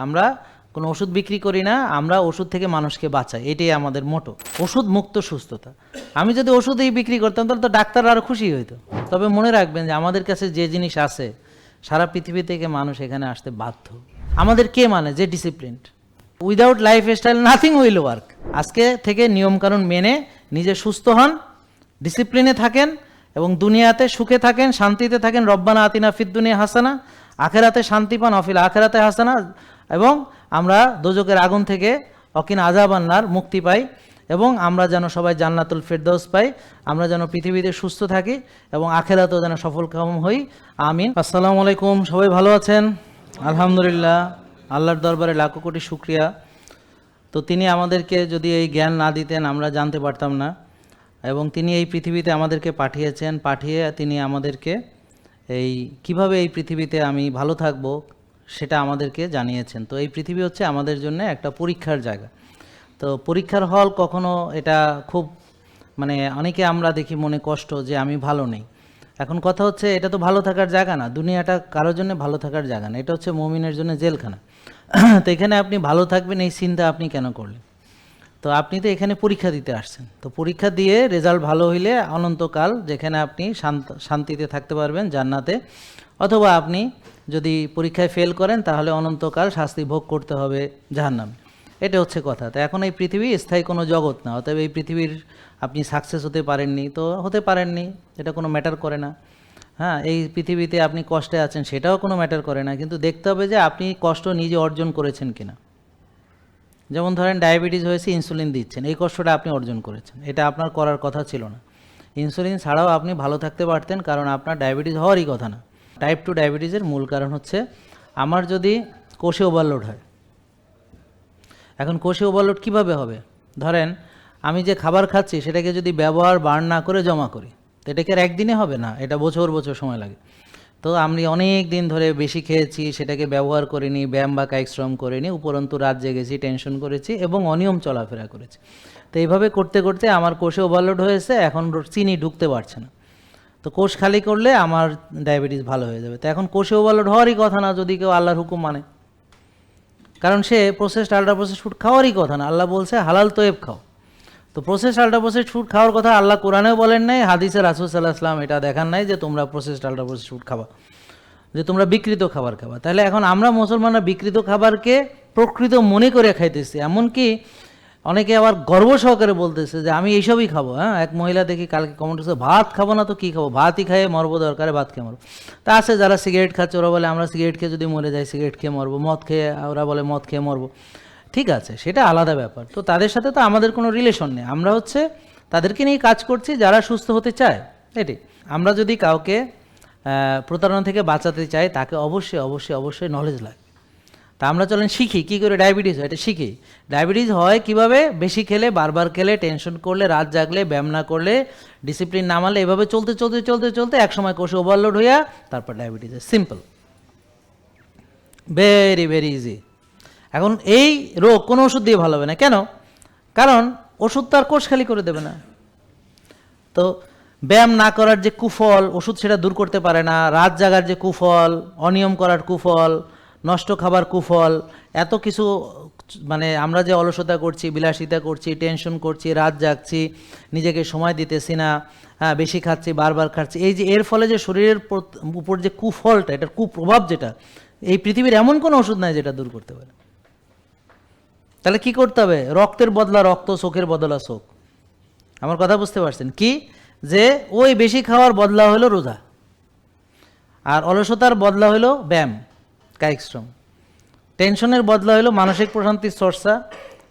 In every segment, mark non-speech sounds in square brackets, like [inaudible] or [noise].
আমরা কোনো ওষুধ বিক্রি করি না, আমরা ওষুধ থেকে মানুষকে বাঁচাই, এটাই আমাদের মোটো। ওষুধ মুক্ত সুস্থতা। আমি যদি ওষুধই বিক্রি করতাম, তাহলে তো ডাক্তার আরও খুশি হইতো। তবে মনে রাখবেন যে আমাদের কাছে যে জিনিস আছে, সারা পৃথিবী থেকে মানুষ এখানে আসতে বাধ্য। আমাদের কে মানে? যে discipline without lifestyle nothing will work আজকে থেকে নিয়মকানুন মেনে নিজে সুস্থ হন ডিসিপ্লিনে থাকেন, এবং দুনিয়াতে সুখে থাকেন, শান্তিতে থাকেন। রব্বানা আতিনা ফিদ দুনিয়া হাসানা, আখেরাতে শান্তি পান, অফিল আখেরাতে হাসানা। এবং আমরা দোজকের আগুন থেকে অকিন আজাবান্নার মুক্তি পাই এবং আমরা যেন সবাই জান্নাতুল ফেরদৌস পাই, আমরা যেন পৃথিবীতে সুস্থ থাকি এবং আখেরাতেও যেন সফল কাম হই। আমিন। আসসালামু আলাইকুম, সবাই ভালো আছেন? আলহামদুলিল্লাহ, আল্লাহর দরবারে লাখো কোটি শুক্রিয়া। তো তিনি আমাদেরকে যদি এই জ্ঞান না দিতেন, আমরা জানতে পারতাম না। এবং তিনি এই পৃথিবীতে আমাদেরকে পাঠিয়েছেন, পাঠিয়ে তিনি আমাদেরকে এই, কীভাবে এই পৃথিবীতে আমি ভালো থাকব সেটা আমাদেরকে জানিয়েছেন। তো এই পৃথিবী হচ্ছে আমাদের জন্য একটা পরীক্ষার জায়গা। তো পরীক্ষার হল কখনো এটা খুব মানে অনেকে আমরা দেখি মনে কষ্ট যে আমি ভালো নেই। এখন কথা হচ্ছে এটা তো ভালো থাকার জায়গা না, দুনিয়াটা কারোর জন্য ভালো থাকার জায়গা না। এটা হচ্ছে মমিনের জন্য জেলখানা। [clears throat] তো এখানে আপনি ভালো থাকবেন, এই চিন্তা আপনি কেন করলেন? তো আপনি তো এখানে পরীক্ষা দিতে আসছেন। তো পরীক্ষা দিয়ে রেজাল্ট ভালো হইলে অনন্তকাল যেখানে আপনি শান্ত, শান্তিতে থাকতে পারবেন জান্নাতে। অথবা আপনি যদি পরীক্ষায় ফেল করেন, তাহলে অনন্তকাল শাস্তি ভোগ করতে হবে জাহান্নামে। এটা হচ্ছে কথা। তো এখন এই পৃথিবী স্থায়ী কোনো জগৎ না, অতএব এই পৃথিবীর আপনি সাকসেস হতে পারেননি। তো হতে পারেননি, এটা কোনো ম্যাটার করে না। হ্যাঁ এই পৃথিবীতে আপনি কষ্টে আছেন, সেটাও কোনো ম্যাটার করে না। কিন্তু দেখতে হবে যে আপনি কষ্ট নিজে অর্জন করেছেন কিনা। যেমন ধরেন ডায়াবেটিস হয়েছে, ইনসুলিন দিচ্ছেন, এই কষ্টটা আপনি অর্জন করেছেন। এটা আপনার করার কথা ছিল না। ইনসুলিন ছাড়াও আপনি ভালো থাকতে পারতেন, কারণ আপনার ডায়াবেটিস হওয়ারই কথা না। টাইপ টু ডায়াবেটিসের মূল কারণ হচ্ছে, আমার যদি কোষে ওভারলোড হয়, এখন কোষে ওভারলোড কীভাবে হবে? ধরেন, আমি যে খাবার খাচ্ছি, সেটাকে যদি ব্যবহার বার্ন না করে জমা করি, তো এটা কি আর একদিনে হবে না? এটা বছর বছর সময় লাগে। তো আমি অনেক দিন ধরে বেশি খেয়েছি, সেটাকে ব্যবহার করিনি, ব্যায়াম বা কায়িক শ্রম করিনি, উপরন্তু রাত জেগেছি টেনশন করেছি এবং অনিয়ম চলাফেরা করেছি। তো এইভাবে করতে করতে আমার কোষে ওভারলোড হয়েছে, এখন চিনি ঢুকতে পারছে না। তো কোষ খালি করলে আমার ডায়াবেটিস ভালো হয়ে যাবে। তো এখন কোষে ওভারলোড হওয়ারই কথা না, যদি কেউ আল্লাহর হুকুম মানে। কারণ সে প্রসেসড আল্ট্রা প্রসেস ফুড খাওয়ারই কথা না। আল্লাহ বলছে, হালাল তোয়েব খাও। তো প্রসেস আল্ট্রা প্রসেস ফুড খাওয়ার কথা আল্লাহ কোরআনেও বলেন নাই হাদিসে রাসুল সাল্লাহ আসলাম এটা দেখান নাই যে তোমরা প্রসেস আল্ট্রা প্রসেস ফুড খাবা, যে তোমরা বিকৃত খাবার খাবা। তাহলে এখন আমরা মুসলমানরা বিকৃত খাবারকে প্রকৃত মনে করে খাইতেছি, এমনকি অনেকে আবার গর্ব সহকারে বলতেছে যে আমি এইসবই খাব হ্যাঁ? এক মহিলা দেখি কালকে কমেন্ট করছে, ভাত খাব না তো কী খাব? ভাতই খাইয়ে মরবো দরকারে, ভাত খেয়ে মরবো। তা আছে যারা সিগারেট খাচ্ছে, ওরা বলে, আমরা সিগারেট খেয়ে যদি মরে যাই সিগারেট খেয়ে মরবো। মদ খেয়ে, ওরা বলে, মদ খেয়ে মরবো। ঠিক আছে, সেটা আলাদা ব্যাপার। তো তাদের সাথে তো আমাদের কোনো রিলেশন নেই। আমরা হচ্ছে তাদেরকে নিয়ে কাজ করছি, যারা সুস্থ হতে চায়। এটি আমরা যদি কাউকে প্রতারণা থেকে বাঁচাতে চাই, তাকে অবশ্যই অবশ্যই অবশ্যই নলেজ লাগে। তা আমরা চলেন শিখি, কী করে ডায়াবেটিস হয়, এটা শিখি। ডায়াবেটিস হয় কীভাবে? বেশি খেলে, বারবার খেলে টেনশন করলে, রাত জাগলে, ব্যায়াম না করলে ডিসিপ্লিন না মানলে এভাবে চলতে চলতে চলতে চলতে একসময় কোষে ওভারলোড হইয়া তারপর diabetes simple very very easy এখন এই রোগ কোনো ওষুধ দিয়ে ভালো হবে না। কেন? কারণ ওষুধ তো আর কোষ খালি করে দেবে না। তো ব্যায়াম না করার যে কুফল, ওষুধ সেটা দূর করতে পারে না। রাত জাগার যে কুফল, অনিয়ম করার কুফল, নষ্ট খাবার কুফল, এত কিছু মানে আমরা যে অলসতা করছি, বিলাসিতা করছি, টেনশন করছি, রাত জাগছি, নিজেকে সময় দিতেছি না হ্যাঁ বেশি খাচ্ছি, বারবার খাচ্ছি, এই যে এর ফলে যে শরীরের উপর যে কুফলটা, এটার কুপ্রভাব যেটা, এই পৃথিবীর এমন কোনো ওষুধ নাই যেটা দূর করতে পারে। তাহলে কি করতে হবে? রক্তের বদলা রক্ত চোখের বদলা চোখ আমার কথা বুঝতে পারছেন? কি? যে ওই বেশি খাওয়ার বদলা হলো রোজা। আর অলসতার বদলা হলো ব্যায়াম কায়িক শ্রম টেনশনের বদলা হলো মানসিক প্রশান্তির চর্চা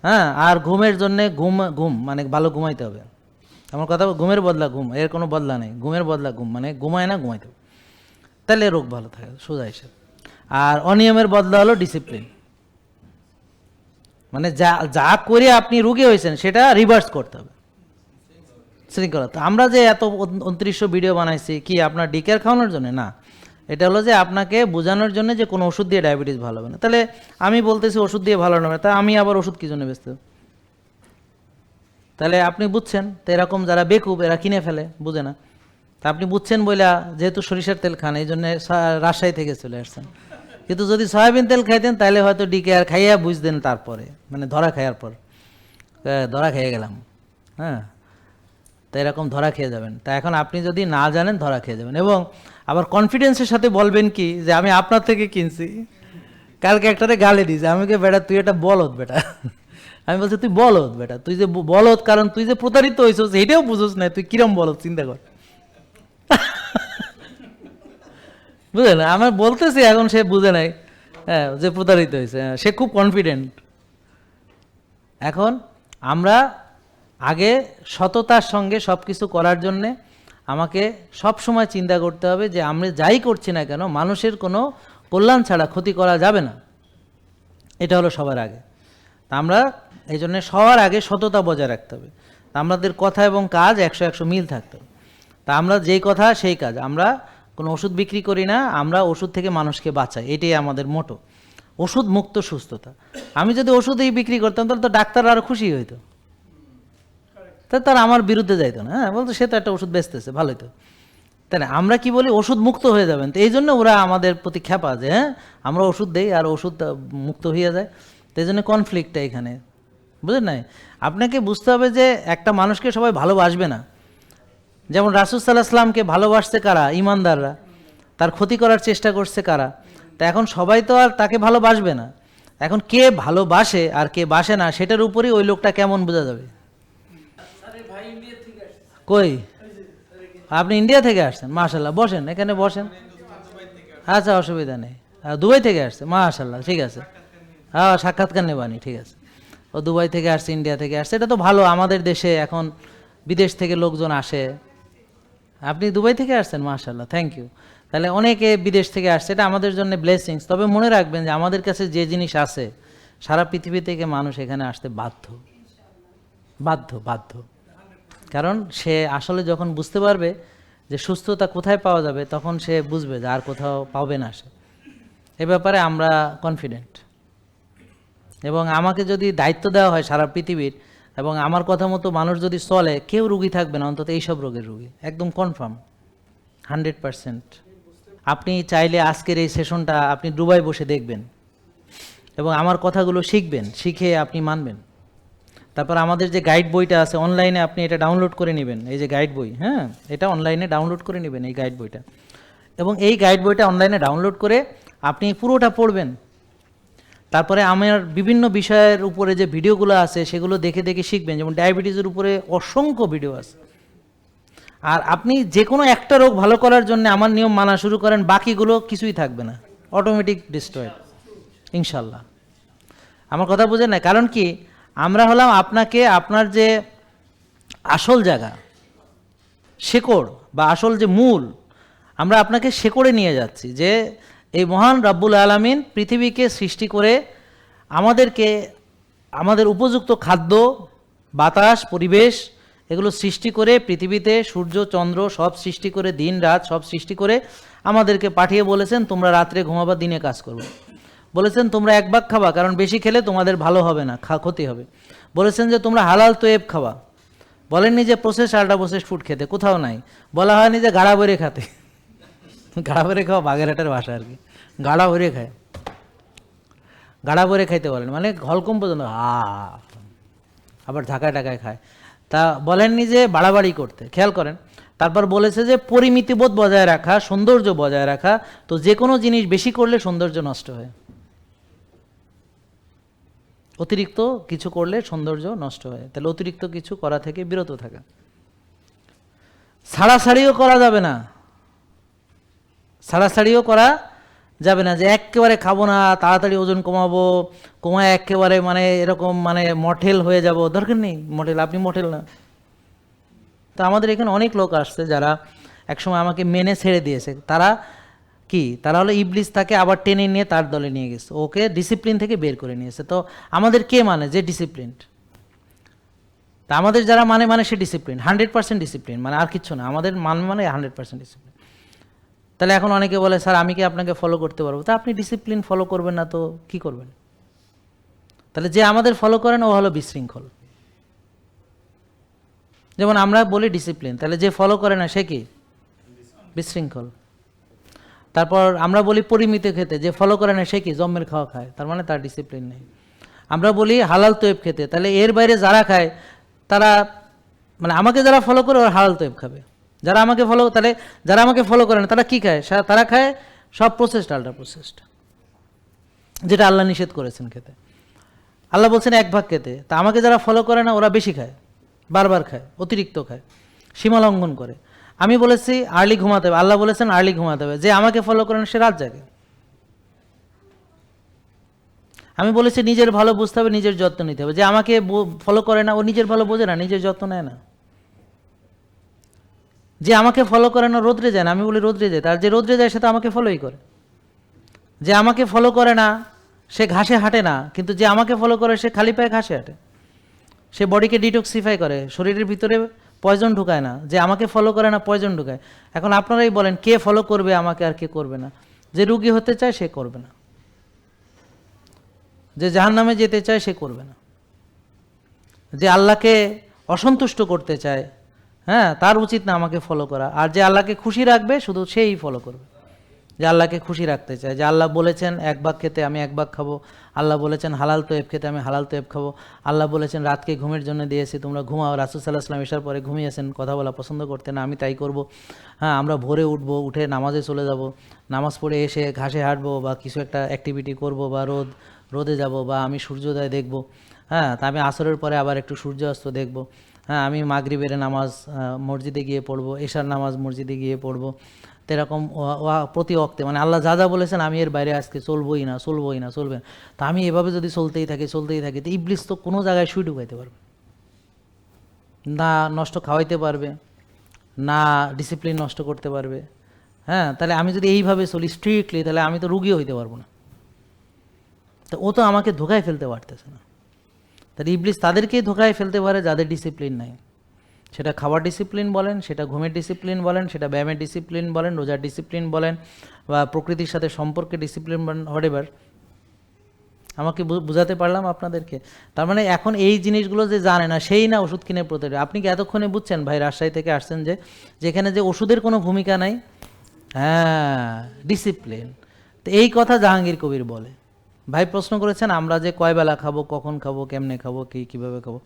হ্যাঁ? আর ঘুমের জন্যে ঘুম ঘুম মানে ভালো ঘুমাইতে হবে। আমার কথা ঘুমের বদলা ঘুম, এর কোনো বদলা নেই। ঘুমের বদলা ঘুম মানে ঘুমায় না, ঘুমাইতে হবে। তাহলে রোগ ভালো থাকে, সোজা হিসেবে। আর অনিয়মের বদলা হলো ডিসিপ্লিন মানে যা যা করে আপনি রুগী হয়েছেন, সেটা রিভার্স করতে হবে। শৃঙ্খলা। তো আমরা যে এত উনত্রিশশো ভিডিও বানাইছি, কি আপনার ডিকের খাওয়ানোর জন্য? না। এটা হলো যে আপনাকে বোঝানোর জন্য যে কোনো ওষুধ দিয়ে ডায়াবেটিস ভালো হবে না। তাহলে আমি বলতেছি ওষুধ দিয়ে ভালো হবে তা আমি আবার ওষুধ কি জন্য ব্যস্ত তাহলে আপনি বুঝছেন, তো এরকম যারা বেকুব, এরা কিনে ফেলে, বুঝে না। তা আপনি বুঝছেন বইলা যেহেতু সরিষার তেল খান, এই জন্য রাজশাহী থেকে চলে আসছেন। কিন্তু যদি সয়াবিন তেল খাইতেন, তাহলে হয়তো ডিকে আর খাইয়া বুঝতেন তারপরে। মানে ধরা খাওয়ার পর। ধরা খেয়ে গেলাম। হ্যাঁ? তো এরকম ধরা খেয়ে যাবেন। তা এখন আপনি যদি না জানেন, ধরা খেয়ে যাবেন। এবং আবার কনফিডেন্সের সাথে বলবেন কি, যে আমি আপনার থেকে কিনছি। কালকে একটারে গালে দিয়েছে। আমাকে বেটা, তুই এটা বলদ, বেটা। আমি বলছি, তুই বলদ, বেটা। তুই যে ব- বলদ, কারণ তুই যে প্রতারিত হয়েছিস এটাও বুঝোস না তুই কিরম বলদ, চিন্তা কর। বুঝলেন আমার বলতেছি এখন সে বুঝে নাই। হ্যাঁ যে প্রতারিত হয়েছে। হ্যাঁ, সে খুব কনফিডেন্ট এখন আমরা আগে সততার সঙ্গে সব কিছু করার জন্যে আমাকে সব সময় চিন্তা করতে হবে যে আমরা যাই করছি না কেন মানুষের কোনো কল্যাণ ছাড়া ক্ষতি করা যাবে না। এটা হলো সবার আগে। তা আমরা এই জন্য সবার আগে সততা বজায় রাখতে হবে। তা আমাদের কথা এবং কাজ একশো একশো মিল থাকতে হবে। তা আমরা যেই কথা সেই কাজ। আমরা কোনো ওষুধ বিক্রি করি না, আমরা ওষুধ থেকে মানুষকে বাঁচাই। এটাই আমাদের মোটো। ওষুধ মুক্ত সুস্থতা। আমি যদি ওষুধই বিক্রি করতাম, তাহলে তো ডাক্তার আরও খুশি হইতো। তা তার আমার বিরুদ্ধে যাইতো না। হ্যাঁ বলতো, সে তো একটা ওষুধ বেচতেছে, ভালোই তো। তাই না আমরা কি বলি, ওষুধ মুক্ত হয়ে যাবেন। তো এই জন্য ওরা আমাদের প্রতি খ্যাপা যে হ্যাঁ? আমরা ওষুধ দেই আর ওষুধ মুক্ত হয়ে যায়। তো এই জন্য কনফ্লিক্টটা এখানে। বুঝলেন নাই? আপনাকে বুঝতে হবে যে একটা মানুষকে সবাই ভালোবাসবে না। যেমন রাসুল সাল্লাহ সাল্লামকে ভালোবাসছে কারা? ইমানদাররা তার ক্ষতি করার চেষ্টা করছে কারা? তা এখন সবাই তো আর তাকে ভালোবাসবে না। এখন কে ভালোবাসে আর কে বাসে না, সেটার উপরেই ওই লোকটা কেমন বোঝা যাবে? কই? আপনি ইন্ডিয়া থেকে আসছেন? মাশাল্লাহ বসেন, এখানে বসেন। আচ্ছা অসুবিধা নেই। দুবাই থেকে আসছে? মাশাল্লাহ ঠিক আছে। হ্যাঁ সাক্ষাৎকার নেবানি, ঠিক আছে। ও দুবাই থেকে আসছে, ইন্ডিয়া থেকে আসছে। এটা তো ভালো, আমাদের দেশে এখন বিদেশ থেকে লোকজন আসে। আপনি দুবাই থেকে আসছেন মাশাল্লাহ থ্যাংক ইউ তাহলে অনেকে বিদেশ থেকে আসছে, এটা আমাদের জন্য ব্লেসিংস তবে মনে রাখবেন যে আমাদের কাছে যে জিনিস আছে, সারা পৃথিবী থেকে মানুষ এখানে আসতে বাধ্য। বাধ্য বাধ্য। কারণ সে আসলে যখন বুঝতে পারবে যে সুস্থতা কোথায় পাওয়া যাবে, তখন সে বুঝবে যে আর কোথাও পাবে না সে। এ ব্যাপারে আমরা কনফিডেন্ট এবং আমাকে যদি দায়িত্ব দেওয়া হয় সারা পৃথিবীর এবং আমার কথা মতো মানুষ যদি চলে, কেউ রুগী থাকবে না, অন্তত এইসব রোগের রুগী। একদম কনফার্ম হান্ড্রেড পারসেন্ট আপনি চাইলে আজকের এই সেশনটা আপনি দুবাই বসে দেখবেন এবং আমার কথাগুলো শিখবেন, শিখে আপনি মানবেন। তারপর আমাদের যে গাইড বইটা আছে অনলাইনে আপনি এটা ডাউনলোড করে নেবেন, এই যে গাইড বই হ্যাঁ? এটা অনলাইনে ডাউনলোড করে নেবেন এই গাইড বইটা। এবং এই গাইড বইটা অনলাইনে ডাউনলোড করে আপনি পুরোটা পড়বেন। তারপরে আমার বিভিন্ন বিষয়ের উপরে যে ভিডিওগুলো আছে, সেগুলো দেখে দেখে শিখবেন। যেমন ডায়াবেটিসের উপরে অসংখ্য ভিডিও আছে। আর আপনি যে কোনো একটা রোগ ভালো করার জন্য আমার নিয়ম মানা শুরু করেন, বাকিগুলো কিছুই থাকবে না। অটোমেটিক ডিস্ট্রয়েড ইনশাল্লাহ। আমার কথা বুঝেন না কারণ কি? আমরা হলাম আপনাকে আপনার যে আসল জায়গা, শেকড় বা আসল যে মূল, আমরা আপনাকে শেকড়ে নিয়ে যাচ্ছি। যে এই মহান রাব্বুল আলামিন পৃথিবীকে সৃষ্টি করে আমাদেরকে, আমাদের উপযুক্ত খাদ্য, বাতাস, পরিবেশ এগুলো সৃষ্টি করে পৃথিবীতে সূর্য, চন্দ্র সব সৃষ্টি করে, দিন, রাত সব সৃষ্টি করে আমাদেরকে পাঠিয়ে বলেছেন, তোমরা রাত্রে ঘুমাবা, দিনে কাজ করবে। বলেছেন, তোমরা এক ভাগ খাবা, কারণ বেশি খেলে তোমাদের ভালো হবে না, খা, ক্ষতি হবে। বলেছেন যে, তোমরা হালাল তোয়েব খাবা। বলেননি যে প্রসেস আল্ট্রা প্রসেস ফুড খেতে, কোথাও নাই। বলা হয়নি যে, গাড়া বেড়ে খাতে। গাড়া বেড়ে খাওয়া বাগেরহাটের ভাষা আর কি। গাড়া ভরে খায়। গাড়া ভরে খাইতে বলেন মানে হলকম পর্যন্ত হা আবার ঢাকায় টাকায় খায়। তা বলেননি যে বাড়াবাড়ি করতে। খেয়াল করেন, তারপর বলেছে যে পরিমিতিবোধ বজায় রাখা, সৌন্দর্য বজায় রাখা, তো যে কোনো জিনিস বেশি করলে সৌন্দর্য নষ্ট হয়। অতিরিক্ত কিছু করলে সৌন্দর্য নষ্ট হয়। তাহলে অতিরিক্ত কিছু করা থেকে বিরত থাকা। ছাড়াছাড়িও করা যাবে না। ছাড়াছাড়িও করা যাবে না যে একেবারে খাব না, তাড়াতাড়ি ওজন কমাবো, কমায় একেবারে মানে এরকম মানে মঠেল হয়ে যাব। দরকার নেই মঠেল, আপনি মঠেল না। তো আমাদের এখানে অনেক লোক আসছে যারা একসময় আমাকে মেনে ছেড়ে দিয়েছে। তারা কি? তারা হলো ইবলিস তাকে আবার টেনে নিয়ে তার দলে নিয়ে গেছে। ওকে ডিসিপ্লিন থেকে বের করে নিয়েছে। তো আমাদের কে মানে যে ডিসিপ্লিন তা আমাদের যারা মানে মানে সে ডিসিপ্লিন হান্ড্রেড পার্সেন্ট ডিসিপ্লিন মানে আর কিছু না, আমাদের মান মানে হান্ড্রেড পার্সেন্ট ডিসিপ্লিন তাহলে এখন অনেকে বলে, স্যার, আমি কি আপনাকে ফলো করতে পারব? তা আপনি ডিসিপ্লিন ফলো করবেন না তো কি করবেন? তাহলে যে আমাদের ফলো করেন, ও হলো বিশৃঙ্খল। যেমন আমরা বলি ডিসিপ্লিন তাহলে যে ফলো করে না, সে কি? বিশৃঙ্খল। তারপর আমরা বলি পরিমিত খেতে, যে ফলো করে না, সে কি? জম্মের খাওয়া খায়, তার মানে তার ডিসিপ্লিন নেই। আমরা বলি হালাল তৈব খেতে, তাহলে এর বাইরে যারা খায়, তারা মানে আমাকে যারা ফলো করে, ওরা হালাল তৈব খাবে। যারা আমাকে ফলো তাহলে যারা আমাকে ফলো করে না, তারা কি খায়? তারা খায় সব প্রসেসড আল্ট্রা প্রসেসড যেটা আল্লাহ নিষেধ করেছেন খেতে। আল্লাহ বলছেন এক ভাগ খেতে। তা আমাকে যারা ফলো করে না, ওরা বেশি খায়, বারবার খায়, অতিরিক্ত খায়, সীমা লঙ্ঘন করে। আমি বলেছি আর্লি ঘুমাতে হবে। আল্লাহ বলেছেন আর্লি ঘুমাতে হবে। যে আমাকে ফলো করে না, সে রাত জাগে। আমি বলেছি, নিজের ভালো বুঝতে হবে, নিজের যত্ন নিতে হবে। যে আমাকে ফলো করে না, ও নিজের ভালো বোঝে না, নিজের যত্ন নেয় না। যে আমাকে ফলো করে না, রোদ্রে যায় না। আমি বলি, রোদ্রে যায়। তার যে রোদ্রে যায়, সে তো আমাকে ফলোই করে। যে আমাকে ফলো করে না, সে ঘাসে হাঁটে না। কিন্তু যে আমাকে ফলো করে, সে খালি পায়ে ঘাসে হাঁটে। সে বডিকে ডিটক্সিফাই করে। শরীরের ভিতরে পয়জন ঢুকায় না। যে আমাকে ফলো করে না পয়জন ঢুকায়। এখন আপনারাই বলেন, কে ফলো করবে আমাকে আর কে করবে না? যে রুগী হতে চায়, সে করবে না। যে জাহান নামে যেতে চায়, সে করবে না। যে আল্লাহকে অসন্তুষ্ট করতে চায় হ্যাঁ তার উচিত না আমাকে ফলো করা। আর যে আল্লাহকে খুশি রাখবে, শুধু সেই ফলো করবে। যে আল্লাহকে খুশি রাখতে চায়। যে আল্লাহ বলেছেন, এক ভাগ খেতে আমি এক ভাগ খাব। আল্লাহ বলেছেন, হালাল তোয়েব খেতে আমি হালাল তোয়েব খাব। আল্লাহ বলেছেন, রাতকে ঘুমের জন্য দিয়েছি, তোমরা ঘুমাও। রাসুল সাল্লাহ এসার পরে ঘুমিয়েছেন, কথা বলা পছন্দ করতেন আমি তাই করব। হ্যাঁ আমরা ভোরে উঠবো, উঠে নামাজে চলে যাব। নামাজ পড়ে এসে ঘাসে হাঁটবো বা কিছু একটা অ্যাক্টিভিটি করব বা রোদ, রোদে যাব বা আমি সূর্যোদয় দেখব। হ্যাঁ তা আমি আসরের পরে আবার একটু সূর্যাস্ত দেখব। হ্যাঁ আমি মাগরিবের নামাজ মসজিদে গিয়ে পড়ব, এশার নামাজ মসজিদে গিয়ে পড়ব। এরকম প্রতি অক্তে মানে আল্লাহ যা যা বলেছেন আমি এর বাইরে আজকে চলবই না চলবই না, চলবে না। তা আমি এভাবে যদি চলতেই থাকি চলতেই থাকি, তো ইবলিস তো কোনো জায়গায় শুই ঢুকাইতে পারবে। না নষ্ট খাওয়াইতে পারবে, না ডিসিপ্লিন নষ্ট করতে পারবে। হ্যাঁ তাহলে আমি যদি এইভাবে চলি স্ট্রিক্টলি তাহলে আমি তো রুগীও হইতে পারব না। তো ও তো আমাকে ধোকায় ফেলতে পারতেছে না। তাহলে ইবলিস তাদেরকেই ধোকায় ফেলতে পারে যাদের ডিসিপ্লিন নাই। সেটা খাবার ডিসিপ্লিন বলেন, সেটা ঘুমের ডিসিপ্লিন বলেন, সেটা ব্যায়ামের ডিসিপ্লিন বলেন, রোজার ডিসিপ্লিন বলেন, বা প্রকৃতির সাথে সম্পর্কে ডিসিপ্লিন বলেন হোয়াট আমাকে বুঝাতে পারলাম আপনাদেরকে? তার মানে এখন এই জিনিসগুলো যে জানে না, সেই না ওষুধ কিনে প্রতিটা আপনি কি এতক্ষণে বুঝছেন ভাই রাজশাহী থেকে আসছেন যে, যেখানে যে ওষুধের কোনো ভূমিকা নাই? হ্যাঁ ডিসিপ্লিন তো এই কথা জাহাঙ্গীর কবির বলে। ভাই প্রশ্ন করেছেন, আমরা যে কয় বেলা খাব, কখন খাব, কেমনে খাব, কি, কীভাবে খাব?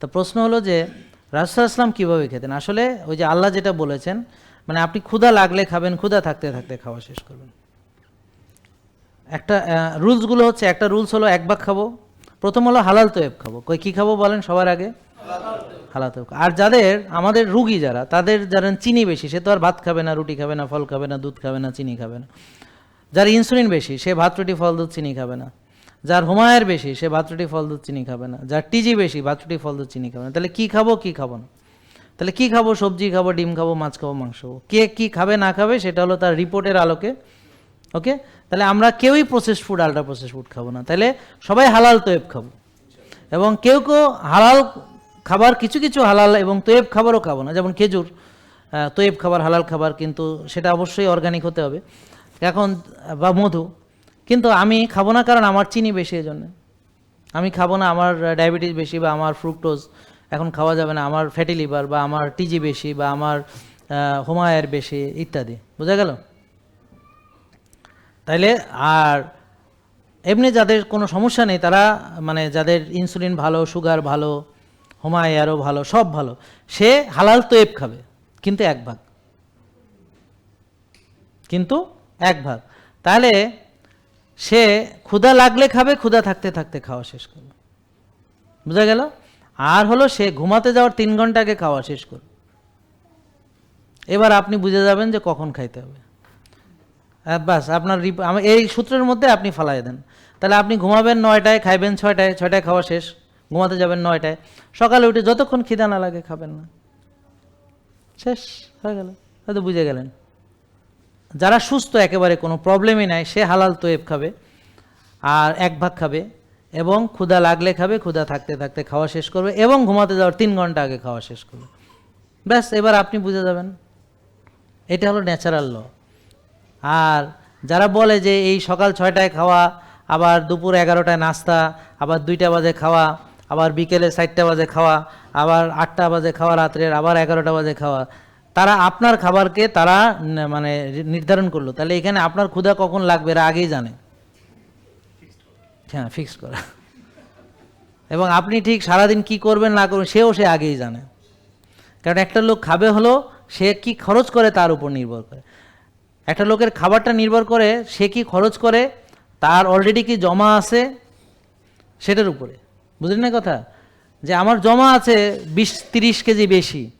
তো প্রশ্ন হলো যে, রাসুল ইসলাম কীভাবে খেতেন? আসলে ওই যে আল্লাহ যেটা বলেছেন মানে আপনি ক্ষুধা লাগলে খাবেন, ক্ষুধা থাকতে থাকতে খাওয়া শেষ করবেন। একটা রুলসগুলো হচ্ছে, একটা রুলস হলো এক ভাগ খাব, প্রথম হলো হালাল তোয়েব খাব। কই, কী খাব বলেন সবার আগে? হালাল তোয়েব। আর যাদের, আমাদের রুগী যারা, তাদের যারা চিনি বেশি, সে তো আর ভাত খাবে না, রুটি খাবে না, ফল খাবে না, দুধ খাবে না, চিনি খাবে না। যার ইনসুলিন বেশি, সে ভাত, রুটি, ফল, দুধ, চিনি খাবে না। যার হুমায়ের বেশি, সে ভাত, রুটি, ফল, দুধ, চিনি খাবে না। যার টিজি বেশি, ভাত, রুটি, ফল, দুধ, চিনি খাবে না। তাহলে কী খাব কী খাব না? তাহলে কী খাব, সবজি খাব, ডিম খাব, মাছ খাব, মাংস খাব? কে কী খাবে, না খাবে, সেটা হলো তার রিপোর্টের আলোকে। ওকে? তাহলে আমরা কেউই process food ultra process food খাব না। তাহলে সবাই হালাল তোয়েব খাব। এবং কেউ কেউ হালাল খাবার, কিছু কিছু হালাল এবং তোয়েব খাবারও খাব না। যেমন খেজুর তোয়েব খাবার, হালাল খাবার কিন্তু সেটা অবশ্যই অর্গানিক হতে হবে। এখন, বা মধু। কিন্তু আমি খাব না কারণ আমার চিনি বেশি এই জন্য আমি খাব না, আমার ডায়াবেটিস বেশি বা আমার ফ্রুক্টোজ এখন খাওয়া যাবে না, আমার ফ্যাটি লিভার বা আমার টিজি বেশি বা আমার হোমায়ের বেশি ইত্যাদি। বোঝা গেল? তাইলে আর এমনি যাদের কোনো সমস্যা নেই, তারা মানে যাদের ইনসুলিন ভালো সুগার ভালো হোমায়ারও ভালো, সব ভালো, সে হালাল তোয়েব খাবে, কিন্তু এক ভাগ। কিন্তু এক ভাগ। তাহলে সে ক্ষুধা লাগলে খাবে, ক্ষুধা থাকতে থাকতে খাওয়া শেষ করবে বুঝা গেল? আর হলো সে ঘুমাতে যাওয়ার তিন ঘণ্টা আগে খাওয়া শেষ করবে এবার আপনি বুঝে যাবেন যে কখন খাইতে হবে। বাস, আপনার এই সূত্রের মধ্যে আপনি ফালাই দেন। তাহলে আপনি ঘুমাবেন নয়টায়, খাইবেন ছয়টায় ছয়টায় খাওয়া শেষ। ঘুমাতে যাবেন নয়টায়। সকালে উঠে যতক্ষণ খিদা না লাগে খাবেন না। শেষ, হয়ে গেল। হয়তো বুঝে গেলেন। যারা সুস্থ, একেবারে কোনো প্রবলেমই নাই, সে হালাল তোয়েব খাবে আর এক ভাগ খাবে এবং ক্ষুধা লাগলে খাবে, ক্ষুধা থাকতে থাকতে খাওয়া শেষ করবে এবং ঘুমাতে যাওয়ার তিন ঘণ্টা আগে খাওয়া শেষ করবে। ব্যাস, এবার আপনি বুঝে যাবেন। এটা হলো ন্যাচারাল ল আর যারা বলে যে এই সকাল ছয়টায় খাওয়া, আবার দুপুর এগারোটায় নাস্তা, আবার দুইটা বাজে খাওয়া, আবার বিকেলে চারটা বাজে খাওয়া, আবার আটটা বাজে খাওয়া, রাত্রের আবার এগারোটা বাজে খাওয়া তারা আপনার খাবারকে তারা মানে নির্ধারণ করল। তাহলে এখানে আপনার ক্ষুধা কখন লাগবে এরা আগেই জানে। হ্যাঁ ফিক্স করা। এবং আপনি ঠিক সারাদিন কি করবেন না করবেন, সেও সে আগেই জানে। কারণ একটা লোক খাবে হলো, সে কি খরচ করে তার উপর নির্ভর করে। একটা লোকের খাবারটা নির্ভর করে, সে কি খরচ করে, তার অলরেডি কি জমা আছে, সেটার উপরে। বুঝলেন না কথা? যে আমার জমা আছে বিশ, তিরিশ কেজি বেশি।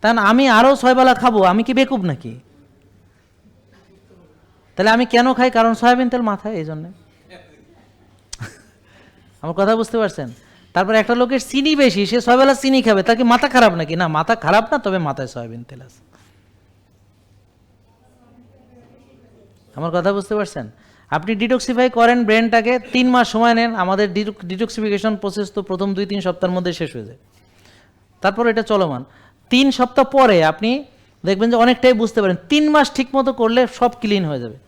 তা না আমি আরও ছয়বেলা খাব, আমি কি বেকুব নাকি? তাহলে আমি কেন খাই? কারণ সয়াবিন তেল মাথায়, এই জন্যে। [laughs] আমার কথা বুঝতে পারছেন? তারপর একটা লোকের চিনি বেশি, সে ছয়বেলা চিনি খাবে, তার কি মাথা খারাপ নাকি? না, মাথা খারাপ না, তবে মাথায় সয়াবিন তেল আছে। আমার কথা বুঝতে পারছেন? আপনি ডিটক্সিফাই করেন ব্রেনটাকে, তিন মাস সময় নেন, আমাদের ডিটক্সিফিকেশন প্রসেস তো প্রথম দুই তিন সপ্তাহের মধ্যে শেষ হয়ে যায়। তারপর এটা চলমান। তিন সপ্তাহ পরে আপনি দেখবেন যে অনেকটাই বুঝতে পারেন, তিন মাস ঠিক মতো করলে সব ক্লিন হয়ে যাবে।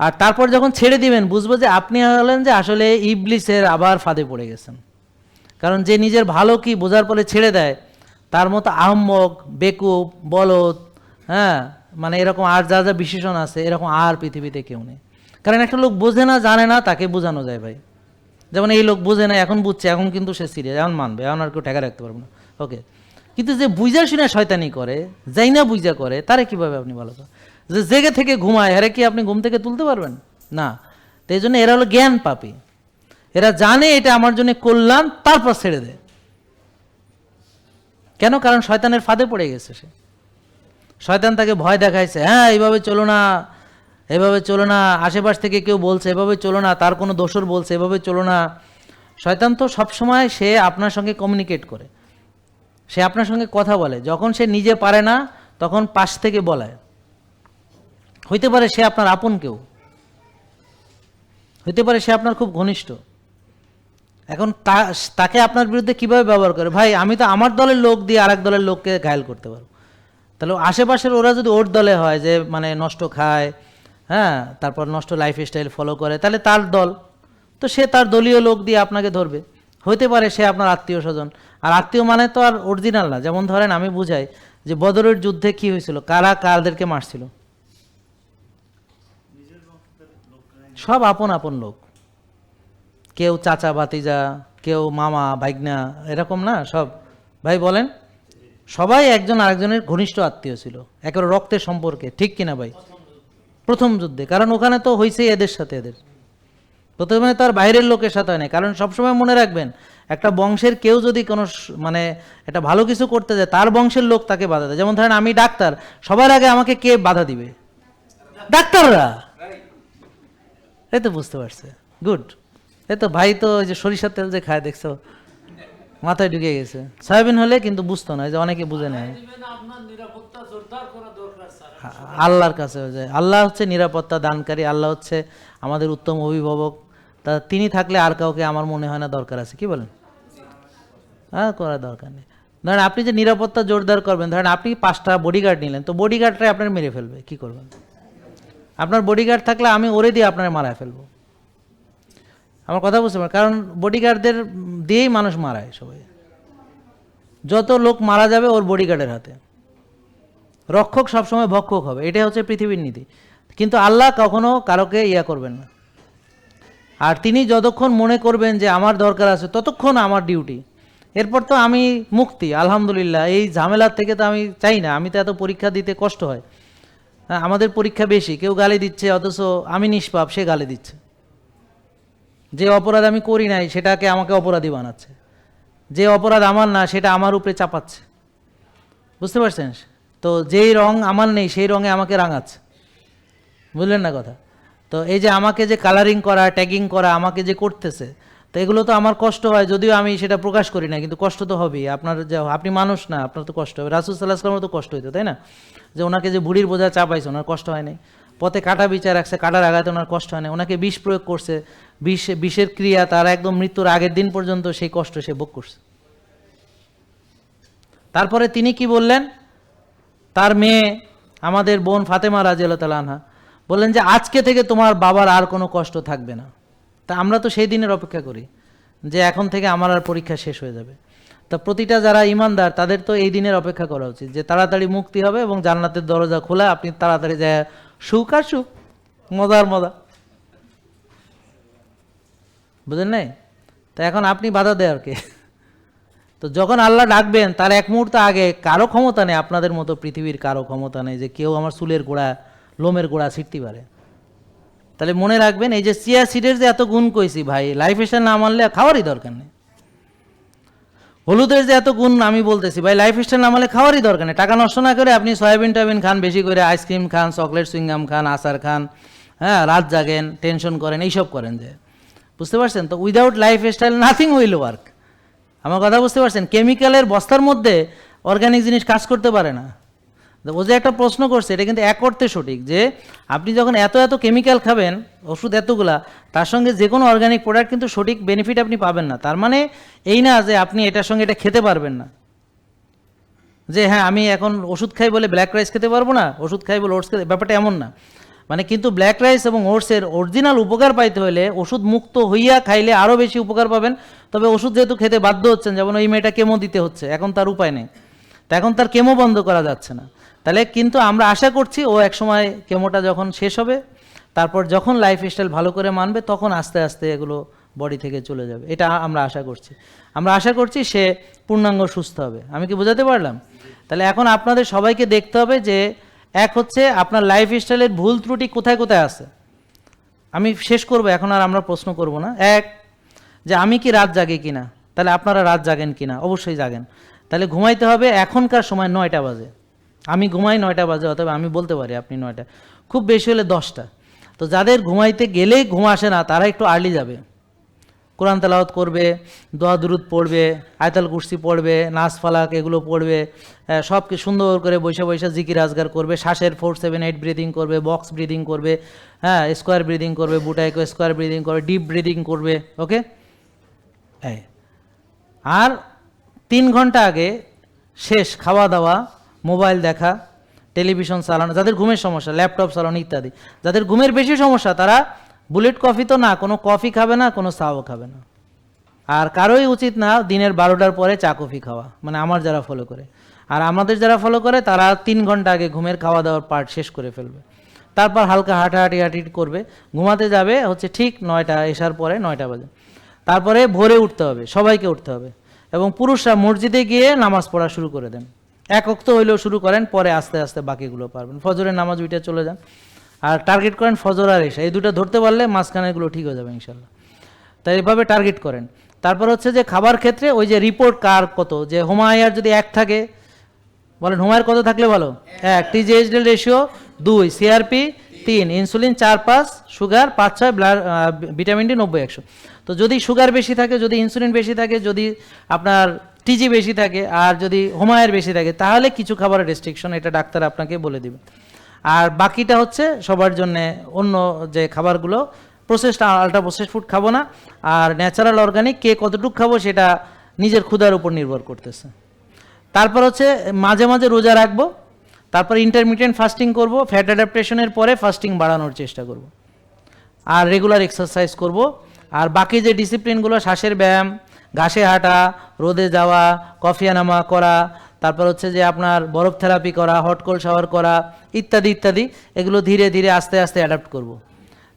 আর তারপর যখন ছেড়ে দিবেন, বুঝব যে আপনি হলেন যে আসলে ইবলিসের আবার ফাঁদে পড়ে গেছেন। কারণ যে নিজের ভালো কি বোঝার পরে ছেড়ে দেয়, তার মতো আহম্মক, বেকুব, বলদ হ্যাঁ মানে এরকম আর যা যা বিশেষণ আছে, এরকম আর পৃথিবীতে কেউ নেই। কারণ একটা লোক বোঝে না, জানে না, তাকে বোঝানো যায় ভাই। যেমন এই লোক বোঝে না, এখন বুঝছে, এখন কিন্তু সে সিরিয়াস এখন মানবে, এখন আর কেউ ঠেকা রাখতে পারবে না। ওকে কিন্তু যে বুঝা শুনে শয়তানি করে যাই না বুঝা করে, তারে কীভাবে আপনি ভালো যে জেগে থেকে ঘুমায় হ্যারে কি আপনি ঘুম থেকে তুলতে পারবেন? না। তো এই জন্য এরা হলো জ্ঞান পাপি। এরা জানে এটা আমার জন্য কল্যাণ, তারপর ছেড়ে দেয়। কেন? কারণ শয়তানের ফাঁদে পড়ে গেছে সে। শয়তান তাকে ভয় দেখাইছে হ্যাঁ এইভাবে চলো না, এভাবে চলো না, আশেপাশ থেকে কেউ বলছে, এভাবে চলো না, তার কোনো দোষর বলছে, এভাবে চলো না। শয়তান তো সবসময় সে আপনার সঙ্গে কমিউনিকেট করে। সে আপনার সঙ্গে কথা বলে। যখন সে নিজে পারে না, তখন পাশ থেকে বলায়। হইতে পারে সে আপনার আপন কেউ। হইতে পারে সে আপনার খুব ঘনিষ্ঠ। এখন তাকে আপনার বিরুদ্ধে কীভাবে ব্যবহার করে? ভাই, আমি তো আমার দলের লোক দিয়ে আরেক দলের লোককে ঘায়ল করতে পারব। তাহলে আশেপাশের ওরা যদি ওর দলে হয় যে মানে নষ্ট খায় হ্যাঁ তারপর নষ্ট লাইফ স্টাইল ফলো করে, তাহলে তার দল, তো সে তার দলীয় লোক দিয়ে আপনাকে ধরবে। হইতে পারে সে আপনার আত্মীয় স্বজন। আর আত্মীয় মানে তো আর অরিজিনাল না। যেমন ধরেন আমি বুঝাই যে বদরের যুদ্ধে কি হয়েছিল? কারা কারদেরকে মারছিল? সব আপন আপন লোক। কেউ চাচা, ভাতিজা, কেউ মামা, ভাইগনা, এরকম না, সব। ভাই বলেন, সবাই একজন আরেকজনের ঘনিষ্ঠ আত্মীয় ছিল। একেবারে রক্তের সম্পর্কে, ঠিক কিনা ভাই? প্রথম যুদ্ধে। কারণ ওখানে তো হয়েছে এদের সাথে এদের। প্রথমে তার বাইরের লোকের সাথে হয় না কারণ সবসময় মনে রাখবেন একটা বংশের কেউ যদি কোনো মানে একটা ভালো কিছু করতে যায় তার বংশের লোক তাকে বাধা দেয়। যেমন ধরেন আমি ডাক্তার সবার আগে আমাকে কে বাধা দিবে? ডাক্তাররা! এই তো বুঝতে পারছে। গুড। এই তো ভাই তো ওই যে সরিষার তেল যে খায় দেখছ? মাথায় ঢুকে গেছে। সয়াবিন হলে কিন্তু বুঝতো না এই যে অনেকে বুঝে নেয়। আল্লাহর কাছে হয়ে যায়। আল্লাহ হচ্ছে নিরাপত্তা দানকারী আল্লাহ হচ্ছে আমাদের উত্তম অভিভাবক। তা তিনি থাকলে আর কাউকে আমার মনে হয় না দরকার আছে, কি বলেন? হ্যাঁ করার দরকার নেই। ধরেন আপনি যে নিরাপত্তা জোরদার করবেন, ধরেন আপনি পাঁচটা বডিগার্ড নিলেন, তো বডিগার্ডটাই আপনার মেরে ফেলবে, কি করবেন? আপনার বডিগার্ড থাকলে আমি ওরে দিয়ে আপনার মারায় ফেলব। আমার কথা বুঝতে পারেন কারণ বডিগার্ডদের দিয়েই মানুষ মারায় সবাই। যত লোক মারা যাবে ওর বডিগার্ডের হাতে। রক্ষক সবসময় ভক্ষক হবে, এটাই হচ্ছে পৃথিবীর নীতি। কিন্তু আল্লাহ কখনো কারোকে ইয়া করবেন না। আর তিনি যতক্ষণ মনে করবেন যে আমার দরকার আছে ততক্ষণ আমার ডিউটি এরপর তো আমি মুক্তি আলহামদুলিল্লাহ। এই ঝামেলার থেকে তো আমি চাই না আমি তো এত পরীক্ষা দিতে কষ্ট হয়। হ্যাঁ, আমাদের পরীক্ষা বেশি কেউ গালি দিচ্ছে অথচ আমি নিষ্পাপ সে গালি দিচ্ছে। যে অপরাধ আমি করি নাই সেটাকে আমাকে অপরাধী বানাচ্ছে। যে অপরাধ আমার না সেটা আমার উপরে চাপাচ্ছে। বুঝতে পারছেন? তো যেই রং আমার নেই সেই রঙে আমাকে রাঙাচ্ছে। বুঝলেন না কথা? তো এই যে আমাকে যে কালারিং করা ট্যাগিং করা, আমাকে যে করতেছে, তো এগুলো তো আমার কষ্ট হয়, যদিও আমি সেটা প্রকাশ করি না, কিন্তু কষ্ট তো হবেই। আপনার যে, আপনি মানুষ না, আপনার তো কষ্ট হবে। রাসুল সাল্লাহ সাল্লামের তো কষ্ট হইতো, তাই না? যে ওনাকে যে বুড়ির বোঝা চাপাইছে, ওনার কষ্ট হয় নাই। পথে কাটা বিচার রাখছে, কাটার আঘাতে ওনার কষ্ট হয় না ওনাকে বিষ প্রয়োগ করছে, বিষ, বিষের ক্রিয়া, তার একদম মৃত্যুর আগের দিন পর্যন্ত সেই কষ্ট সে ভোগ করছে। তারপরে তিনি কি বললেন? তার মেয়ে, আমাদের বোন ফাতেমা রাজিয়াল্লাহ তালা আনহা বললেন যে আজকে থেকে তোমার বাবার আর কোনো কষ্ট থাকবে না। তা আমরা তো সেই দিনের অপেক্ষা করি যে এখন থেকে আমার আর পরীক্ষা শেষ হয়ে যাবে। তা প্রতিটা যারা ইমানদার, তাদের তো এই দিনের অপেক্ষা করা উচিত যে তাড়াতাড়ি মুক্তি হবে এবং জান্নাতের দরজা খোলা, আপনি তাড়াতাড়ি যায় সুখ আর সুখ, মজার মজা। বুঝলেন নাই? তা এখন আপনি বাধা দেয় আর কে? তো যখন আল্লাহ ডাকবেন, তার এক মুহূর্ত আগে কারও ক্ষমতা নেই, আপনাদের মতো পৃথিবীর কারও ক্ষমতা নেই যে কেউ আমার চুলের গোড়া লোমের গোড়া ছিটতে পারে। তাহলে মনে রাখবেন, এই যে চিয়া সিডের যে এত গুণ কইছি ভাই লাইফ স্টাইল না মানলে খাওয়ারই দরকার নেই। হলুদের যে এত গুণ আমি বলতেছি, ভাই লাইফ স্টাইল না মানলে খাওয়ারই দরকার নেই। টাকা নষ্ট না করে আপনি সয়াবিন টয়াবিন খান, বেশি করে আইসক্রিম খান চকলেট সুইংগাম খান, আচার খান হ্যাঁ রাত জাগেন টেনশন করেন, এইসব করেন যে। বুঝতে পারছেন? তো without lifestyle nothing will work আমার কথা বুঝতে পারছেন? কেমিক্যালের বস্তার মধ্যে অর্গানিক জিনিস কাজ করতে পারে না। ও যে একটা প্রশ্ন করছে, এটা কিন্তু এক অর্থে সঠিক যে আপনি যখন এত এত কেমিক্যাল খাবেন, ওষুধ এতগুলা, তার সঙ্গে যে কোনো অর্গানিক প্রোডাক্ট কিন্তু সঠিক বেনিফিট আপনি পাবেন না। তার মানে এই না যে আপনি এটার সঙ্গে এটা খেতে পারবেন না। যে হ্যাঁ আমি এখন ওষুধ খাই বলে ব্ল্যাক রাইস খেতে পারব না, ওষুধ খাই বলে ওটস খেতে, ব্যাপারটা এমন না। মানে কিন্তু ব্ল্যাক রাইস এবং ওটসের অরিজিনাল উপকার পাইতে হলে ওষুধ মুক্ত হইয়া খাইলে আরও বেশি উপকার পাবেন। তবে ওষুধ যেহেতু খেতে বাধ্য হচ্ছেন, যেমন ওই মেয়েটা কেমো দিতে হচ্ছে, এখন তার উপায় নেই। তা এখন তার কেমো বন্ধ করা যাচ্ছে না। তাহলে কিন্তু আমরা আশা করছি ও একসময় কেমোটা যখন শেষ হবে, তারপর যখন লাইফ স্টাইল ভালো করে মানবে, তখন আস্তে আস্তে এগুলো বডি থেকে চলে যাবে। এটা আমরা আশা করছি। আমরা আশা করছি সে পূর্ণাঙ্গ সুস্থ হবে। আমি কি বোঝাতে পারলাম? তাহলে এখন আপনাদের সবাইকে দেখতে হবে যে এক হচ্ছে আপনার লাইফ স্টাইলের ভুল ত্রুটি কোথায় কোথায় আছে। আমি শেষ করব, এখন আর আমরা প্রশ্ন করব না। এক, যে আমি কি রাত জাগে কিনা? তাহলে আপনারা রাত জাগেন কিনা? অবশ্যই জাগেন। তাহলে ঘুমাইতে হবে এখনকার সময় নয়টা বাজে। আমি ঘুমাই নয়টা বাজে অথবা আমি বলতে পারি আপনি নয়টা। খুব বেশি হলে দশটা। তো যাদের ঘুমাইতে গেলেই ঘুম আসে না তারা একটু আর্লি যাবে। কোরআন তেলাওয়াত করবে দোয়া দুরুদ পড়বে আয়তাল কুর্সি পড়বে নাচ ফালাক এগুলো পড়বে আহ, সব কি সুন্দর করে বসে বসে জিকির আজগার করবে শ্বাসের ফোর সেভেন এইট ব্রিদিং করবে বক্স ব্রিদিং করবে হ্যাঁ স্কোয়ার ব্রিদিং করবে বুটাইকো স্কোয়ার ব্রিদিং করবে ডিপ ব্রিদিং করবে ওকে আর তিন ঘণ্টা আগে শেষ খাওয়া দাওয়া মোবাইল দেখা, টেলিভিশন চালানো, যাদের ঘুমের সমস্যা, ল্যাপটপ চালানো ইত্যাদি। যাদের ঘুমের বেশি সমস্যা, তারা বুলেট কফি তো না, কোনো কফি খাবে না, কোনো চাও খাবে না। আর কারোই উচিত না দিনের বারোটার পরে চা কফি খাওয়া মানে আমার যারা ফলো করে। আর আমাদের যারা ফলো করে, তারা তিন ঘণ্টা আগে ঘুমের খাওয়া দাওয়ার পার্ট শেষ করে ফেলবে। তারপর হালকা হাঁটাহাঁটি হাঁটি করবে, ঘুমাতে যাবে হচ্ছে ঠিক নয়টা, এসার পরে নয়টা বাজে। তারপরে ভোরে উঠতে হবে, সবাইকে উঠতে হবে। এবং পুরুষরা মসজিদে গিয়ে নামাজ পড়া শুরু করে দেন। এক অক্ত হইলেও শুরু করেন, পরে আস্তে আস্তে বাকিগুলো পারবেন। ফজরের নামাজ উইটা চলে যান। আর টার্গেট করেন ফজর আর এসা এই দুটো ধরতে পারলে মাঝখানেগুলো ঠিক হয়ে যাবে, ইনশাল্লাহ। তাই এভাবে টার্গেট করেন। তারপর হচ্ছে যে খাবার ক্ষেত্রে ওই যে রিপোর্ট কার কত? যে হোমায়ার যদি এক থাকে, বলেন হোমায়ের কত থাকলে ভালো? এক টিজিএইচডি রেশিও দুই সিআরপি তিন ইনসুলিন চার, পাঁচ সুগার পাঁচ, ছয় ব্লাড ভিটামিন ডি নব্বই, একশো। তো যদি সুগার বেশি থাকে, যদি ইনসুলিন বেশি থাকে, যদি আপনার টিজি বেশি থাকে আর যদি হোমায়ের বেশি থাকে, তাহলে কিছু খাবারের রেস্ট্রিকশন এটা ডাক্তার আপনাকে বলে দিবে। আর বাকিটা হচ্ছে সবার জন্যে অন্য যে খাবারগুলো প্রসেসড আল্ট্রা প্রসেসড ফুড খাব না, আর ন্যাচারাল অর্গানিক কে কতটুকু খাব সেটা নিজের ক্ষুধার উপর নির্ভর করতেছে। তারপর হচ্ছে মাঝে মাঝে রোজা রাখব, তারপর ইন্টারমিডিয়েন্ট ফাস্টিং করব ফ্যাট অ্যাডাপ্টেশনের পরে ফাস্টিং বাড়ানোর চেষ্টা করব। আর রেগুলার এক্সারসাইজ করব, আর বাকি যে ডিসিপ্লিনগুলো শ্বাসের ব্যায়াম ঘাসে হাঁটা, রোদে যাওয়া কফিয়ানামা করা, তারপর হচ্ছে যে আপনার বরফ থেরাপি করা, হট কোল্ড শাওয়ার করা, ইত্যাদি ইত্যাদি, এগুলো ধীরে ধীরে, আস্তে আস্তে অ্যাডাপ্ট করব।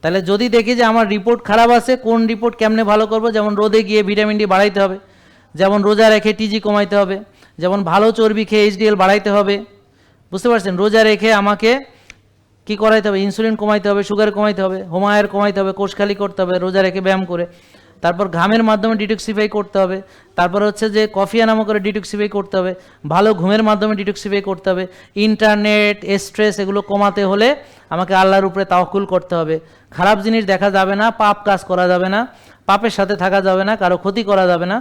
তাহলে যদি দেখি যে আমার রিপোর্ট খারাপ আছে, কোন রিপোর্ট কেমনে ভালো করব? যেমন রোদে গিয়ে ভিটামিন ডি বাড়াইতে হবে, যেমন রোজা রেখে টিজি কমাইতে হবে, যেমন ভালো চর্বি খেয়ে এইচডিএল বাড়াইতে হবে, বুঝতে পারছেন? রোজা রেখে আমাকে কি করাইতে হবে? ইনসুলিন কমাইতে হবে সুগার কমাইতে হবে হোমায়ার কমাইতে হবে, কোষখালি করতে হবে, রোজা রেখে ব্যায়াম করে। তারপর ঘামের মাধ্যমে ডিটক্সিফাই করতে হবে। তারপর হচ্ছে যে কফি আনামো করে ডিটক্সিফাই করতে হবে। ভালো ঘুমের মাধ্যমে ডিটক্সিফাই করতে হবে। ইন্টারনেট স্ট্রেস এগুলো কমাতে হলে আমাকে আল্লাহর উপরে তাওকুল করতে হবে। খারাপ জিনিস দেখা যাবে না, পাপ কাজ করা যাবে না, পাপের সাথে থাকা যাবে না, কারও ক্ষতি করা যাবে না।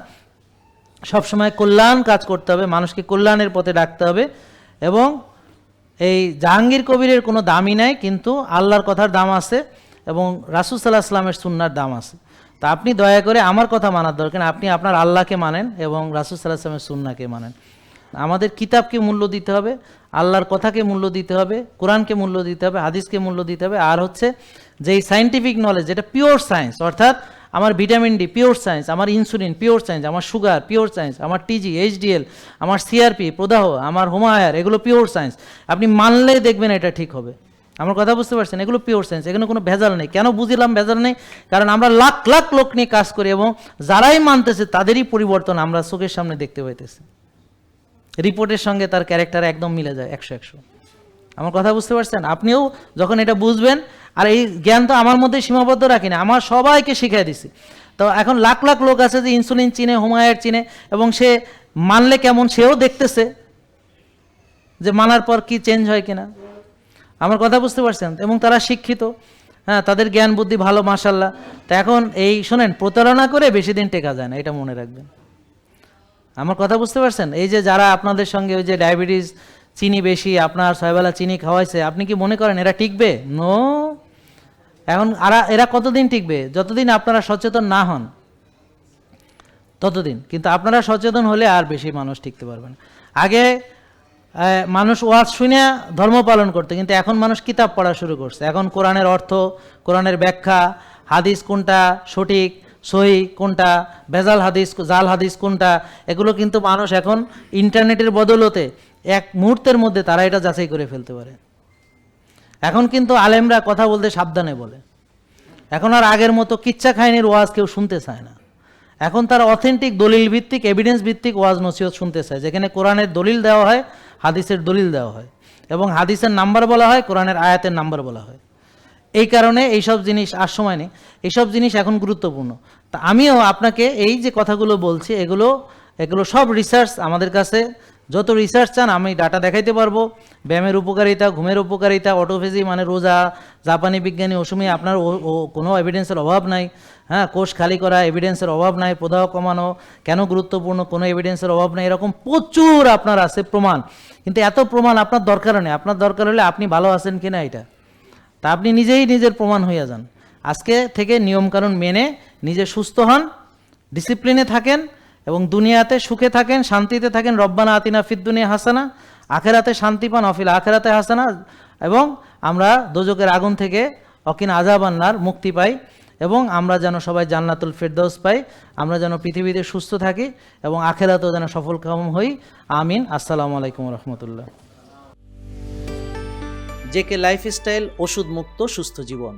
সবসময় কল্যাণ কাজ করতে হবে, মানুষকে কল্যাণের পথে ডাকতে হবে এবং এই জাহাঙ্গীর কবিরের কোনো দামই নাই, কিন্তু আল্লাহর কথার দাম আছে এবং রাসুল সাল্লাহ আসলামের সুন্নার দাম আছে। তা আপনি দয়া করে আমার কথা মানার দরকার আপনি আপনার আল্লাহকে মানেন এবং রাসুল সাল্লাহ আসলামের সুন্নাকে মানেন। আমাদের কিতাবকে মূল্য দিতে হবে, আল্লাহর কথাকে মূল্য দিতে হবে, কোরআনকে মূল্য দিতে হবে, হাদিসকে মূল্য দিতে হবে, আর হচ্ছে যে সাইন্টিফিক নলেজ যেটা পিওর সায়েন্স অর্থাৎ আমার ভিটামিন ডি পিওর সায়েন্স আমার ইনসুলিন পিওর সায়েন্স আমার সুগার পিওর সায়েন্স আমার টিজি এইচডিএল আমার সিআরপি প্রদাহ, আমার হোমায়ার এগুলো পিওর সায়েন্স আপনি মানলে দেখবেন এটা ঠিক হবে। আমার কথা বুঝতে পারছেন? এগুলো পিওর সায়েন্স এখানে কোনো ভেজাল নেই। কেন বুঝলাম ভেজাল নেই? কারণ আমরা লাখ লাখ লোক নিয়ে কাজ করি এবং যারাই মানতেছে তাদেরই পরিবর্তন আমরা চোখের সামনে দেখতে পাইতেছি। রিপোর্টের সঙ্গে তার ক্যারেক্টার একদম মিলে যায়, একশো একশো। আমার কথা বুঝতে পারছেন? আপনিও যখন এটা বুঝবেন, আর এই জ্ঞান তো আমার মধ্যে সীমাবদ্ধ রাখি না, আমার সবাইকে শিখিয়ে দিছি। তো এখন লাখ লাখ লোক আছে যে ইনসুলিন চিনে হোমায়ার চিনে, এবং সে মানলে কেমন সেও দেখতেছে যে মানার পর কি চেঞ্জ হয় কিনা। আমার কথা বুঝতে পারছেন? এবং তারা শিক্ষিত। হ্যাঁ তাদের জ্ঞান, বুদ্ধি ভালো মাসাল্লাহ তা এখন এই, শোনেন, প্রতারণা করে বেশি দিন টেকা যায় না, এটা মনে রাখবেন। আমার কথা বুঝতে পারছেন? এই যে যারা আপনাদের সঙ্গে ওই যে ডায়াবেটিস চিনি বেশি, আপনার ছয়বেলা চিনি খাওয়াইছে, আপনি কি মনে করেন এরা টিকবে? নো। এখন আর, এরা কতদিন টিকবে? যতদিন আপনারা সচেতন না হন, ততদিন। কিন্তু আপনারা সচেতন হলে আর বেশি মানুষ টিকতে পারবেন আগে মানুষ ওয়াজ শুনে ধর্ম পালন করতে, কিন্তু এখন মানুষ কিতাব পড়া শুরু করছে। এখন কোরআনের অর্থ, কোরআনের ব্যাখ্যা, হাদিস কোনটা সঠিক, সহি কোনটা, ভেজাল হাদিস, জাল হাদিস কোনটা, এগুলো কিন্তু মানুষ এখন ইন্টারনেটের বদলতে এক মুহূর্তের মধ্যে তারা এটা যাচাই করে ফেলতে পারে। এখন কিন্তু আলেমরা কথা বলতে সাবধানে বলে। এখন আর আগের মতো কিচ্ছা খাইনির ওয়াজ কেউ শুনতে চায় না। এখন তারা অথেন্টিক দলিল ভিত্তিক এভিডেন্স ভিত্তিক ওয়াজ নসিহত শুনতে চায়, যেখানে কোরআনের দলিল দেওয়া হয় হাদিসের দলিল দেওয়া হয় এবং হাদিসের নাম্বার বলা হয়, কোরআনের আয়াতের নাম্বার বলা হয়। এই কারণে এইসব জিনিস আর সময় নেই। এইসব জিনিস এখন গুরুত্বপূর্ণ। তা আমিও আপনাকে এই যে কথাগুলো বলছি, এগুলো এগুলো সব রিসার্চ আমাদের কাছে যত রিসার্চ চান, আমি ডাটা দেখাইতে পারব। ব্যায়ামের উপকারিতা, ঘুমের উপকারিতা অটোফেজি মানে রোজা, জাপানি বিজ্ঞানী ওসুমি আপনার কোনো এভিডেন্সের অভাব নাই। হ্যাঁ কোষ খালি করা এভিডেন্সের অভাব নাই, প্রদাহ কমানো, কেন গুরুত্বপূর্ণ, কোনো এভিডেন্সের অভাব নাই, এরকম প্রচুর আপনার আছে প্রমাণ। কিন্তু এত প্রমাণ আপনার দরকার নেই। আপনার দরকার হলে আপনি ভালো আছেন কিনা এটা? তা আপনি নিজেই নিজের প্রমাণ হইয়া যান। আজকে থেকে নিয়মকানুন মেনে নিজে সুস্থ হন ডিসিপ্লিনে থাকেন এবং দুনিয়াতে সুখে থাকেন, শান্তিতে থাকেন, রব্বানা আতিনা ফিদ দুনিয়া হাসানা, আখেরাতে শান্তি পান, অফিল আখেরাতে হাসানা, এবং আমরা দোজকের আগুন থেকে অকিন আজাবান্নার মুক্তি পাই, এবং আমরা যেন সবাই জান্নাতুল ফেরদৌস পাই, আমরা যেন পৃথিবীতে সুস্থ থাকি, এবং আখেরাতেও যেন সফল কাম হই। আমিন। আসসালামু আলাইকুম রহমতুল্লাহ জেকে লাইফস্টাইল ওষুধ মুক্ত সুস্থ জীবন।